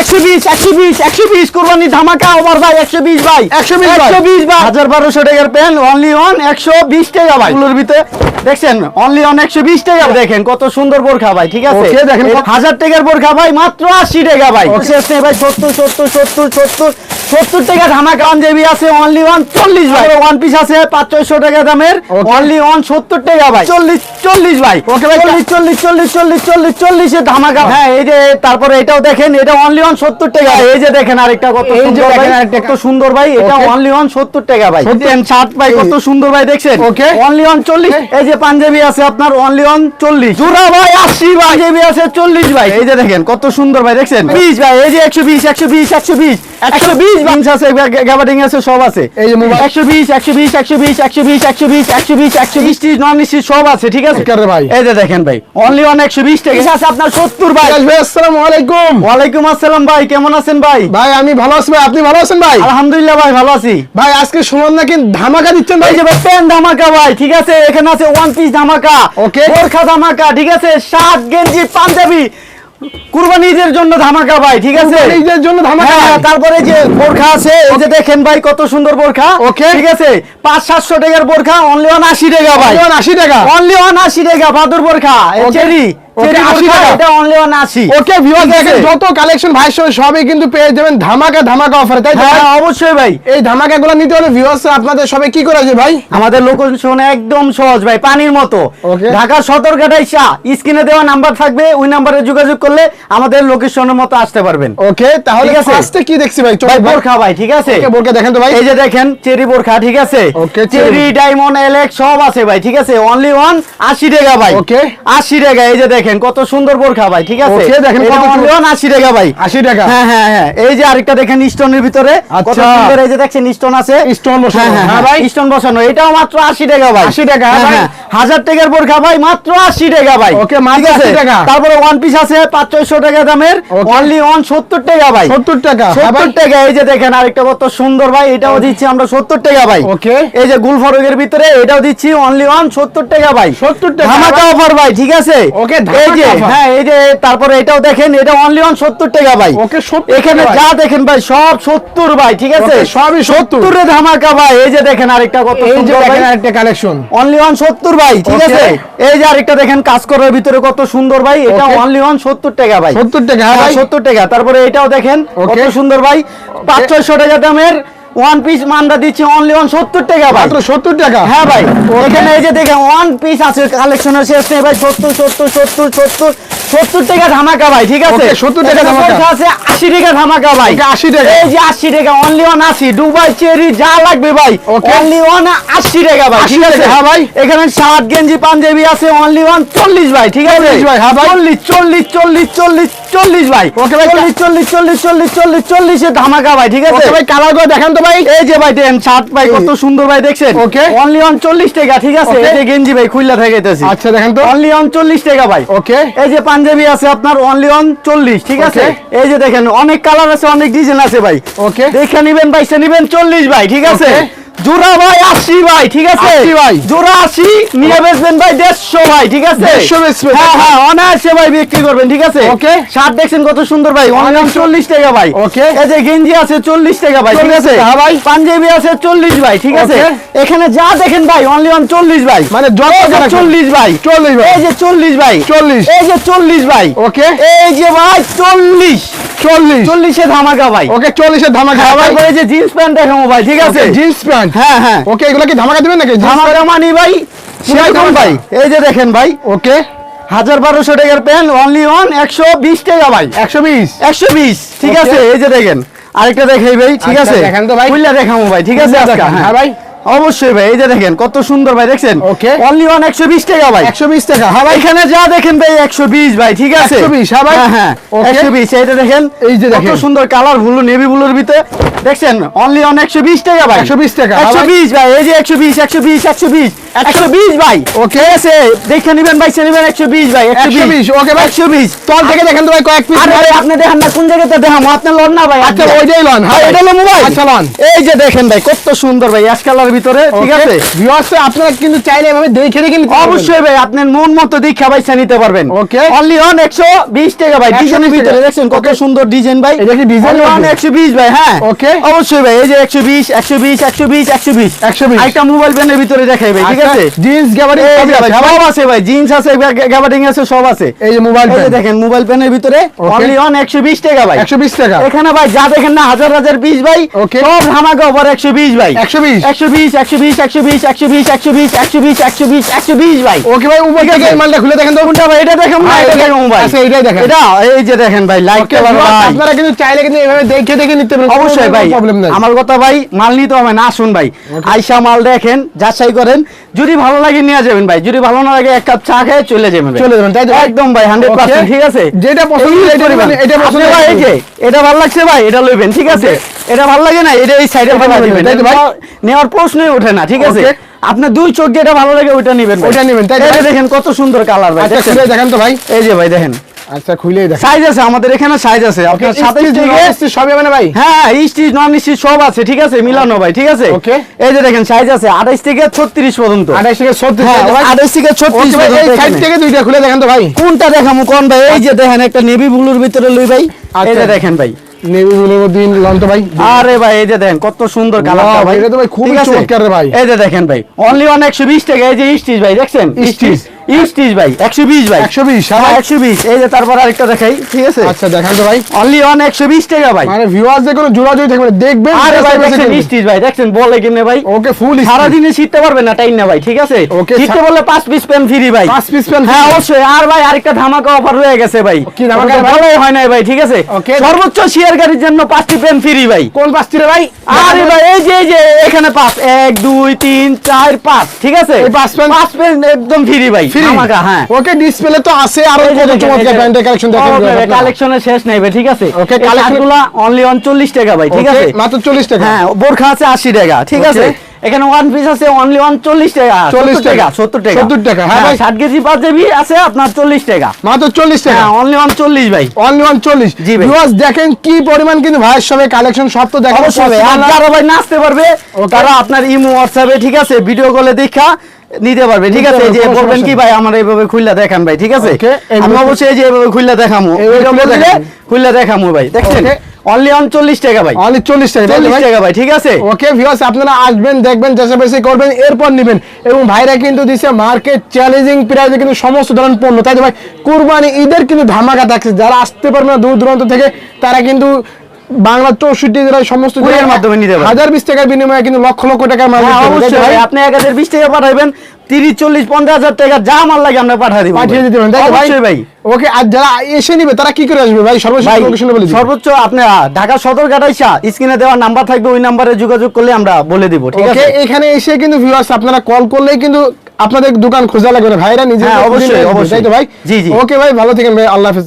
একশো বিশ একশো বিশ একশো বিশ কোরবানি ধামাকা ওভার ভাই একশো বিশ ভাই। 120 ভাই। একশো বিশ ভাই। হাজার বারোশো টাকার প্যান্ট অনলি অন একশো বিশ টাকা ভাই। এগুলোর ভিতরে দেখছেন অনলি অন একশো বিশ টাকা দেখেন কত সুন্দর বোরখা ভাই ঠিক আছে? দেখেন হাজার টাকার বোরখা ভাই মাত্র আশি টাকা ভাই। ভাই সত্তর সত্তর সত্তর সত্তর। সত্তর টাকা ধামাকা পাঞ্জাবি আছে অনলি ওয়ান চল্লিশ ভাই। ওয়ান পিস আছে পাঁচ ছয়শো টাকা দামের অনলি ওয়ান সত্তর টাকা ভাই। চল্লিশ চল্লিশ ভাই। Okay ভাই, চল্লিশ চল্লিশ চল্লিশ চল্লিশ চল্লিশ চল্লিশের ধামাকা। হ্যাঁ এই যে তারপরে এটাও দেখেন এটা অনলি ওয়ান সত্তর টাকা। এই যে দেখেন আরেকটা কত এই যে সুন্দর দেখেন ভাই, আরেকটা। কত সুন্দর ভাই এটা অনলি ওয়ান সত্তর টাকা ভাই। শার্ট ভাই কত সুন্দর ভাই দেখছেন? Okay. অনলি ওয়ান চল্লিশ। এই যে পাঞ্জাবি আছে আপনার অনলি ওয়ান চল্লিশ। জোড়া ভাই আশি ভাই। পাঞ্জাবি আছে চল্লিশ ভাই। এই যে দেখেন কত সুন্দর ভাই দেখছেন? বিশ ভাই এই যে একশো বিশ একশো বিশ একশো বিশ। একশো বিশ? বিশ আছে গ্যাবার্ডিং আছে সব আছে। এই যে মোবাইল একশো বিশ একশো বিশ একশো বিশ একশো বিশ একশো বিশ একশো বিশ একশো বিশ নন মিষ্টি সব আছে ঠিক আছে? একেবারে ভাই। এই যে দেখেন ভাই অনলি ওয়ান একশো টাকা। আছে আপনার সত্তর ভাই। ভাই আসসালামু আলাইকুম। ওয়ালাইকুম আসসালাম ভাই কেমন আছেন ভাই? ভাই আমি ভালো আছি ভাই আপনি ভালো আছেন ভাই? আলহামদুলিল্লাহ ভাই ভালো আছি। ভাই আজকে সুমন নাকি ধামাকা দিচ্ছেন ভাই? যে ভাই প্যান্ট ধামাকা ভাই ঠিক আছে? এখানে আছে ওয়ান পিস ধামাকা Okay. বোরখা ধামাকা ঠিক আছে? শার্ট গেঞ্জি পাঞ্জাবি কুরবানি ঈদের জন্য ধামাকা ভাই ঠিক আছে? নিজের জন্য ধামাকা। হ্যাঁ, তারপরে যে বোরখা আছে এই যে দেখেন ভাই কত সুন্দর বোরখা Okay. ঠিক আছে? পাঁচ সাতশো টাকার বোরখা অনলি ওয়ান আশি টাকা ভাই। 80 টাকা। অনলি ওয়ান আশি টাকা ভাদুর বোরখা চেরি Okay, চেরি 80 বোরখা টাকা। এটা অনলি ওয়ান আশি। ওকে ভিউয়ার ঠিক আছে। দেখেন। যত কালেকশন ভাই সবই কিন্তু পেয়ে যাবেন ধামাকা ধামাকা অফারে তাই তো হ্যাঁ ভাই? অবশ্যই ভাই। এই ধামাকাগুলো নিতে হলে ভিউয়ার্স আপনাদের সবাই কি করে আছে ভাই? আমাদের লোকেশন একদম সহজ ভাই পানির মতো। ঢাকা সদরঘাটায় শাহ স্ক্রিনে দেওয়া নাম্বার থাকবে ওই নাম্বারে যোগাযোগ করলে আমাদের লোকেশনের মতো আসতে পারবেন। ওকে তাহলে ফার্স্টে কি দেখছি ভাই? ভাই বোরখা ভাই ঠিক আছে? ওকে দেখেন তো ভাই। এই যে দেখেন চেরি বোরখা ঠিক আছে? চেরি। cherry। ডায়মন্ড এলেক্স সব আছে ভাই ঠিক আছে? অনলি ওয়ান আশি টাকা ভাই। Okay. আশি টাকা এই যে দেখেন। কত সুন্দর বোরখা ভাই ঠিক আছে? দেখেন আশি টাকা ভাই। 80 টাকা। হ্যাঁ হ্যাঁ হ্যাঁ। এই যে আরেকটা দেখেন স্টোনের ভিতরে কত আচ্ছা। সুন্দর এই যে দেখছেন স্টোন আছে। Stone বসানো। হ্যাঁ হ্যাঁ হ্যাঁ। ভাই। স্টোন বসানো। এটাও মাত্র আশি টাকা ভাই। 80 টাকা, হাজার টাকার বোরখা ভাই মাত্র আশি টাকা ভাই। Okay, মাত্র? 80 টাকা। তারপরে ওয়ান পিস আছে পাঁচ ছয়শো টাকা দামের। অনলি ওয়ান সত্তর টাকা ভাই। 70 টাকা। সত্তর টাকা। এই যে দেখেন আরেকটা কত সুন্দর ভাই এটাও দিচ্ছি আমরা সত্তর টাকা ভাই। ওকে। এই যে গুল ফরকের ভিতরে এটাও দিচ্ছি অনলি ওয়ান সত্তর টাকা ভাই। 70 টাকা ধামাকা। অফার ভাই ঠিক আছে? Okay, এই যে হ্যাঁ এই যে তারপরে এটাও দেখেন এটা অনলি ওয়ান সত্তর টাকা ভাই। 70 এখানে যা দেখেন ভাই সব সত্তর ভাই ঠিক আছে? সবই 70 সত্তরে ধামাকা ভাই এই যে দেখেন আরেকটা কত এই যে দেখেন আরেকটা কালেকশন অনলি ওয়ান সত্তর ভাই ঠিক আছে? এই যে আরেকটা দেখেন কাজ করার ভিতরে কত সুন্দর ভাই এটা অনলি ওয়ান সত্তর টাকা ভাই। 70 টাকা হ্যাঁ ভাই। সত্তর টাকা। তারপরে এটাও দেখেন কত. সুন্দর ভাই পাঁচ ছয়শো টাকা দামের ওয়ান পিস মানটা দিচ্ছি অনলি ওয়ান সত্তর টাকা ভাই। মাত্র 70 টাকা? হ্যাঁ ভাই এখানে এই যে দেখেন ওয়ান পিস আছে কালেকশনের শেষ নেই ভাই সত্তর সত্তর সত্তর সত্তর। সত্তর টাকা ধামাকা ভাই ঠিক আছে? 70 টাকা ধামাকা। আছে আশি টাকা ধামাকা ভাই। 80 টাকা। এই যে আশি টাকা অনলি ওয়ান আশি দুবাই চেরি যা লাগবে ভাই. অনলি ওয়ান আশি টাকা ভাই ঠিক আছে? হ্যাঁ ভাই। এখানে শার্ট গেঞ্জি পাঞ্জাবি আছে অনলি ওয়ান চল্লিশ ভাই ঠিক আছে? 40 ভাই, হ্যাঁ ভাই। চল্লিশ চল্লিশ চল্লিশ চল্লিশ চল্লিশ ভাই। Okay ভাই, চল্লিশ চল্লিশ চল্লিশ চল্লিশ চল্লিশ চল্লিশের ধামাকা ভাই ঠিক আছে? ওকে ভাই কালার করে দেখেন তো ভাই। এই যে ভাই দেন শার্ট ভাই কত সুন্দর ভাই দেখছেন? Okay. অনলি অন চল্লিশ টাকা ঠিক আছে? এই গেঞ্জি ভাই খুললা থাকাইতেছি। আচ্ছা দেখেন তো। অনলি অন চল্লিশ টাকা ভাই। ওকে। এই যে পাঞ্জাবি আছে আপনার অনলি অন চল্লিশ ঠিক আছে? এই যে দেখেন অনেক কালার আছে অনেক ডিজাইন আছে ভাই। ওকে দেখে নিবেন ভাই সে নিবেন চল্লিশ ভাই ঠিক আছে. জোড়া ভাই আশি ভাই ঠিক আছে? ভাই। জোড়া আশি নিয়ে বেচবেন ভাই দেড়শো ভাই ঠিক আছে? হ্যাঁ হ্যাঁ অনায়াসে ভাই বিক্রি করবেন ঠিক আছে. শার্ট দেখছেন কত সুন্দর ভাই চল্লিশ টাকা ভাই. এই যে গেঞ্জি আছে চল্লিশ টাকা ভাই ঠিক আছে? টাকা, ভাই। পাঞ্জাবি আছে চল্লিশ ভাই ঠিক আছে? এখানে যা দেখেন ভাই অনলি অন চল্লিশ ভাই। মানে। চল্লিশ ভাই। 40 ভাই। এই যে চল্লিশ ভাই। 40 এই যে চল্লিশ ভাই। ওকে। এই যে ভাই চল্লিশ। 40 চল্লিশে ধামাকা ভাই। ওকে 40 এর ধামাকা আবার যে জিন্স প্যান্ট দেখাবো ভাই ঠিক আছে? Jeans pant. হ্যাঁ হ্যাঁ। ওকে এগুলো কি ধামাকা দিবেন নাকি? ধামাকা মানি ভাই সেরকম ভাই। এই যে দেখেন ভাই ওকে। হাজার বারোশো টাকার প্যান্ট অনলি অন একশো বিশ টাকা ভাই। 120 একশো বিশ ঠিক আছে? এই যে দেখেন আরেকটা দেখাই ভাই ঠিক আচ্ছা, আছে? দেখান তো ভাই। খুললা দেখাবো ভাই ঠিক আছে আজকে, হ্যাঁ ভাই। অবশ্যই ভাই এই যে দেখেন কত সুন্দর ভাই দেখছেন? Okay. অনলি অন একশো বিশ টাকা ভাই। 120 টাকা। হ্যাঁ ভাই। এখানে যা দেখেন ভাই একশো বিশ ভাই ঠিক আছে? 120, হ্যাঁ ভাই। হ্যাঁ একশো বিশ এইটা দেখেন এই যে কত দেখেন। সুন্দর কালার ব্লু নেভি ব্লুর ভিতরে। দেখছেন? অনলি অন একশো বিশ টাকা ভাই। 120 টাকা, হ্যাঁ একশো বিশ ভাই এই যে একশো বিশ একশো বিশ একশো বিশ। একশো বিশ ভাই। ওকে আছে? দেখে নিবেন ভাই নিবেন একশো বিশ ভাই 120, okay ভাই। একশো বিশ। তল থেকে দেখেন তো ভাই কয়েক পিস ভাই, আপনি দেখেন না কোন জায়গাতে দেখাম? আপনি লন না ভাই আচ্ছা। ওইটাই লন হ্যাঁ এটা হলো মোবাইল আচ্ছা লন। এই যে দেখেন ভাই কত সুন্দর ভাই অ্যাশ কালার ভিতরে ঠিক আছে? ভিউয়ার্স আপনারা কিন্তু চাইলে এভাবে দেখে দেখে নিতে। অবশ্যই ভাই আপনার মন মতো দীক্ষা বাইসা নিতে পারবেন। ওকে অনলি অন একশো বিশ টাকা ভাই 120 ডিজাইনের ভিতরে। দেখছেন কত সুন্দর ডিজাইন ভাই। এটা কি design অনলি অন মধ্যে? একশো বিশ ভাই হ্যাঁ। ওকে অবশ্যই ভাই এই যে একশো বিশ একশো বিশ একশো বিশ একশো বিশ। 120 একটা মোবাইল প্যানের ভিতরে দেখাই ভাই ঠিক আছে? জিন্স গ্যাবারি এই ভাই, সব আছে ভাই জিন্স আছে গ্যাবার্ডিং আছে সব আছে। এই যে মোবাইল এই দেখেন মোবাইল প্যানের ভিতরে. অনলি অন একশো বিশ টাকা ভাই। 120 টাকা। এখানে ভাই যা দেখেন না হাজার হাজার পিস ভাই Okay. সব ধামাকা ওভার একশো বিশ ভাই। 120 একশো বিশ একশো বিশ একশো বিশ একশো বিশ একশো বিশ একশো বিশ একশো বিশ একশো বিশ ভাই। ওকে ভাই উপর থেকে মালটা খুলে দেখেন তো। কোনটা ভাই? এটা দেখেন না এটা এটা- দেখেন ভাই। আচ্ছা, এটাই দেখেন। এটা এই যে দেখেন ভাই লাইক Okay, viewers, ভাই। আপনারা কিন্তু চাইলে কিন্তু এভাবে দেখে দেখে নিতে পারেন অবশ্যই ভাই। আমার কথা ভাই মাল নিতে হবে না আসুন ভাই। আইসা মাল দেখেন যাচাই করেন। যদি ভালো লাগে নিয়ে যাবেন ভাই যদি ভালো না লাগে এক কাপ চা খেয়ে চলে যাবেন চলে যাবেন, তাই তো একদম ভাই হান্ড্রেড পার্সেন্ট Okay. ঠিক আছে? যেটা পছন্দ ভাই এটা ভালো লাগছে ভাই এটা লইবেন ঠিক আছে? এটা ভালো লাগে না? এটা এই সাইডে ভালো দিবেন তাই ভাই? নেওয়ার- প্রশ্নই ওঠে না ঠিক আছে. আপনার দুই চোখ যেটা ভালো লাগে ওইটা নেবেন ভাই। ওইটা নেবেন, তাই এই ভাই? দেখেন কত সুন্দর কালার ভাই আচ্ছা খুলে দেখেন তো ভাই। এই যে ভাই দেখেন। আচ্ছা খুলেই দেখেন। সাইজ আছে আমাদের এখানে সাইজ আছে। আপনার সাথে সবই হবে না ভাই? হ্যাঁ স্টিচ নন স্টিচ সব আছে ঠিক আছে? মিলানো ভাই ঠিক আছে? ওকে। এই যে দেখেন সাইজ আছে 28 থেকে 36 পর্যন্ত। আঠাশ থেকে সত্তর হ্যাঁ 28 থেকে 36 সাইড পর্যন্ত থেকে দুইটা খুলে দেখেন তো ভাই। কোনটা দেখামু? কোন ভাই? এই যে দেখেন একটা নেভি ব্লুর ভিতরে লই ভাই। এই যে আচ্ছা। দেখেন ভাই। নেভি ব্লুর মধ্যে লন তো ভাই। আরে ভাই এই যে দেখেন কত সুন্দর কালারটা ভাই। এটা তো ভাই খুব চমৎকার রে ভাই। এই যে দেখেন ভাই অনলি অন 120 টাকা এই যে স্টিচ ভাই দেখছেন? স্টিচ। স্টিচ ভাই 120 ভাই। 120 হ্যাঁ 120 এই যে তারপর আরেকটা দেখাই ঠিক আছে? আচ্ছা দেখেন তো ভাই। অনলি অন 120 টাকা ভাই। মানে ভিউয়ার্সদের কোনো জোড়াজুড়ি থাকবে দেখবেন আরে ভাই দেখছেন স্টিচ ভাই দেখছেন বলে কিনে ভাই। ওকে ফুল সারাদিনে শিখতে পারবেন না টাইম না ভাই ঠিক আছে? শিখতে বললে পাঁচ পিস পেন ফ্রি ভাই। পাঁচ পিস পেন হ্যাঁ অবশ্যই। আর ভাই আরেকটা ধামাকা অফার রয়ে গেছে ভাই। কি ধামাকা ওটা হয় নাই ভাই ঠিক আছে? সর্বোচ্চ শেয়ার গাড়ির জন্য পাঁচটি পেন ফ্রি ভাই। কোন পাঁচটি রে ভাই? আরে ভাই এই যে এই যে এখানে পাঁচ। এক দুই তিন চার পাঁচ ঠিক আছে? এই পাঁচ পেন? পাঁচ পেন একদম ফ্রি ভাই। হ্যাঁ। ওকে ডিসপ্লে তো আছে আর কত দেখেন, চমৎকার ব্র্যান্ডের কালেকশন দেখেন কালেকশনের শেষ নেই ভাই ঠিক আছে? Okay, এই অনলি অন চল্লিশ টাকা ভাই ঠিক আছে? মাত্র 40 টাকা। হ্যাঁ বোরখা আছে আশি টাকা ঠিক আছে? এখানে ওয়ান পিস আছে অনলি ওয়ান চল্লিশ টাকা 40 টাকা। টাকা, সত্তর টাকা। 70 টাকা, হ্যাঁ ভাই। ষাট কেজি পাঁচ আছে আপনার চল্লিশ টাকা। মাত্র 40 টাকা। অনলি ওয়ান চল্লিশ ভাই। অনলি ওয়ান চল্লিশ। জি। ভিউয়ার্স দেখেন কি পরিমাণ কিন্তু ভাইয়ের সবে কালেকশন সব তো দেখেন অবশ্যই ভাই আর যারা ভাই নাচতে পারবে Okay. তারা আপনার ইমো হোয়াটসঅ্যাপে ঠিক আছে? ভিডিও কলে দেখা। নিতে পারবে ঠিক আছে? যে বলবেন কি ভাই আমার এইভাবে খুললা দেখান ভাই ঠিক আছে? আমি অবশ্যই যে এইভাবে খুললা দেখামু। খুললা দেখামু ভাই দেখছেন. অনলি অন চল্লিশ টাকা ভাই। অনলি চল্লিশ টাকা চল্লিশ টাকা ভাই ঠিক আছে? ওকে ভিউয়ার্স আপনারা আসবেন দেখবেন যাচাই করবেন এরপর নেবেন। এবং ভাইরা কিন্তু দিচ্ছে মার্কেট চ্যালেঞ্জিং প্রাইসে কিন্তু সমস্ত ধরনের পণ্য। তাই তো ভাই কুরবানি ঈদের কিন্তু ধামাকা থাকছে। যারা আসতে পারবে না দূর দূরান্ত থেকে তারা কিন্তু বাংলা চৌষট্টি জেলায় সমস্ত মাধ্যমে নিতে পারবে। হাজার বিশ টাকার বিনিময়ে কিন্তু লক্ষ লক্ষ টাকার মাল হ্যাঁ অবশ্যই আপনি এক হাজার বিশ টাকা পাঠাবেন তিরিশ চল্লিশ পঞ্চাশ হাজার টাকা যা মাল লাগে আমরা পাঠিয়ে দিব পাঠিয়ে দিতে পারেন ভাই ওকে আর যারা এসে নিবে তারা কি করে আসবে ভাই? বলে সর্বোচ্চ আপনি ঢাকা সদর ঘাটাইসা স্ক্রিনে দেওয়া নাম্বার থাকবে ওই নাম্বারে যোগাযোগ করলে আমরা বলে দিব ঠিক আছে? এখানে এসে কিন্তু ভিউয়ার্স আপনারা কল করলেই কিন্তু আপনাদের দোকান খোঁজা লাগবে না। ভাইরা নিজে হ্যাঁ, অবশ্যই, অবশ্যই। তো ভাই? জি, জি। ওকে ভাই ভালো থাকেন ভাই আল্লাহ হাফেজ।